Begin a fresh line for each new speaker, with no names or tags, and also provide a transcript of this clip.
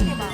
네.